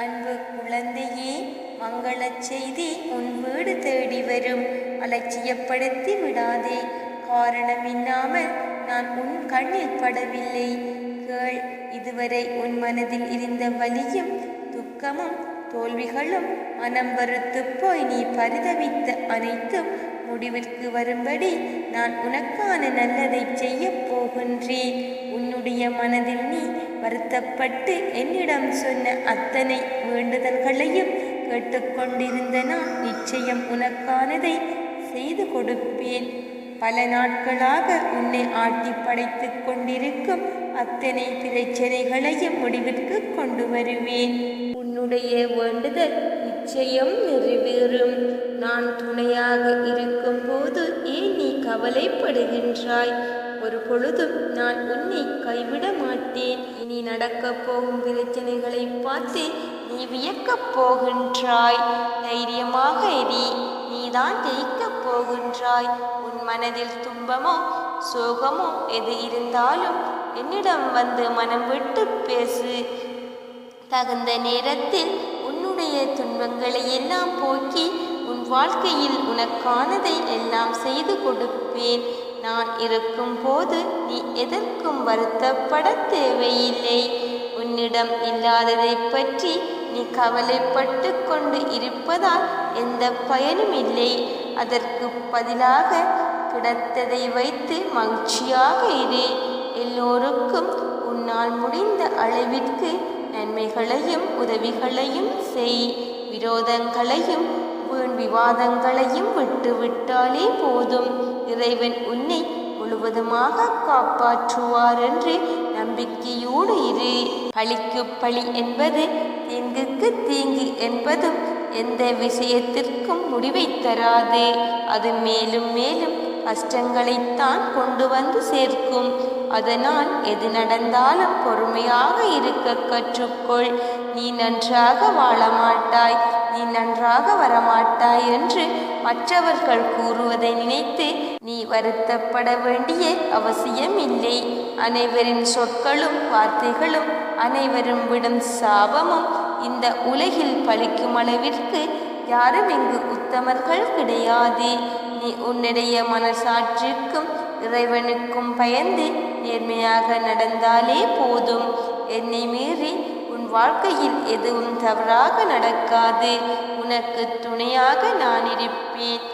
அன்பு குழந்தையே மங்களச் செய்தி உன் வீடு தேடி வரும். அலட்சியப்படுத்தி விடாதே. காரணமில்லாமல் நான் உன் கண்ணில் படவில்லை. கேள் இதுவரை உன் மனதில் இருந்த வலியும் துக்கமும் தோல்விகளும் மனம் வருத்து போய் நீ பரிதவித்த அனைத்தும் முடிவிற்கு வரும்படி நான் உனக்கான நல்லதை செய்யப் போகின்றேன். உன்னுடைய மனதில் நீ வருத்தப்பட்டு என்னிடம் சொன்ன அத்தனை வேண்டுதல்களையும் கேட்டுக்கொண்டிருந்த நான் நிச்சயம் உனக்கானதை செய்து கொடுப்பேன். பல நாட்களாக உன்னை ஆட்டி படைத்துக் கொண்டிருக்கும் அத்தனை பிரச்சனைகளையும் முடிவிற்கு கொண்டு வருவேன். உன்னுடைய வேண்டுதல் நிச்சயம் நிறைவேறும். நான் துணையாக இருக்கும்போது ஏன் நீ கவலைப்படுகின்றாய்? ஒரு பொழுதும் நான் உன்னை கைவிட மாட்டேன். இனி நடக்கப் போகும் பிரச்சனைகளை பார்த்து நீ வியக்கப் போகின்றாய். தைரியமாக எரி நீதான் ஜெயிக்கப் போகின்றாய். உன் மனதில் துன்பமோ சோகமோ எது இருந்தாலும் என்னிடம் வந்து மனம் விட்டு பேசு. தகுந்த நேரத்தில் உன்னுடைய துன்பங்களை எல்லாம் போக்கி உன் வாழ்க்கையில் உனக்கானதை எல்லாம் செய்து கொடுப்பேன். நான் இருக்கும் போது நீ எதற்கும் வருத்தப்பட தேவையில்லை. உன்னிடம் இல்லாததை பற்றி நீ கவலைப்பட்டு கொண்டு இருப்பதால் எந்த பயனும் இல்லை. அதற்கு பதிலாக கிடைத்ததை வைத்து மகிழ்ச்சியாக இரு. எல்லோருக்கும் உன்னால் முடிந்த அளவிற்கு நன்மைகளையும் உதவிகளையும் செய். விரோதங்களையும் வீண் விவாதங்களையும் விட்டுவிட்டாலே போதும். இறைவன் உன்னை முழுவதுமாக காப்பாற்றுவார் என்று நம்பிக்கையோடு இரு. பழிக்கு பழி என்பது தீங்குக்கு தீங்கு என்பதும் எந்த விஷயத்திற்கும் முடிவை தராது. அது மேலும் மேலும் கஷ்டங்களைத்தான் கொண்டு வந்து சேர்க்கும். அதனால் எது நடந்தாலும் பொறுமையாக இருக்க கற்றுக்கொள். நீ நன்றாக வாழ மாட்டாய் நீ நன்றாக வரமாட்டாய் என்று மற்றவர்கள் கூறுவதை நினைத்து நீ வருத்தப்பட வேண்டிய அவசியம் இல்லை அனைவரின் சொற்களும் வார்த்தைகளும் அனைவரும் விடும் சாபமும் இந்த உலகில் பழிக்கும் அளவிற்கு யாரும் இங்கு உத்தமர்கள் கிடையாது. நீ உன்னுடைய மனசாட்சிக்கும் இறைவனுக்கும் பயந்து நேர்மையாக நடந்தாலே போதும். என்னை மீறி உன் வாழ்க்கையில் எதுவும் தவறாக நடக்காது. உனக்கு துணையாக நான் இருப்பேன்.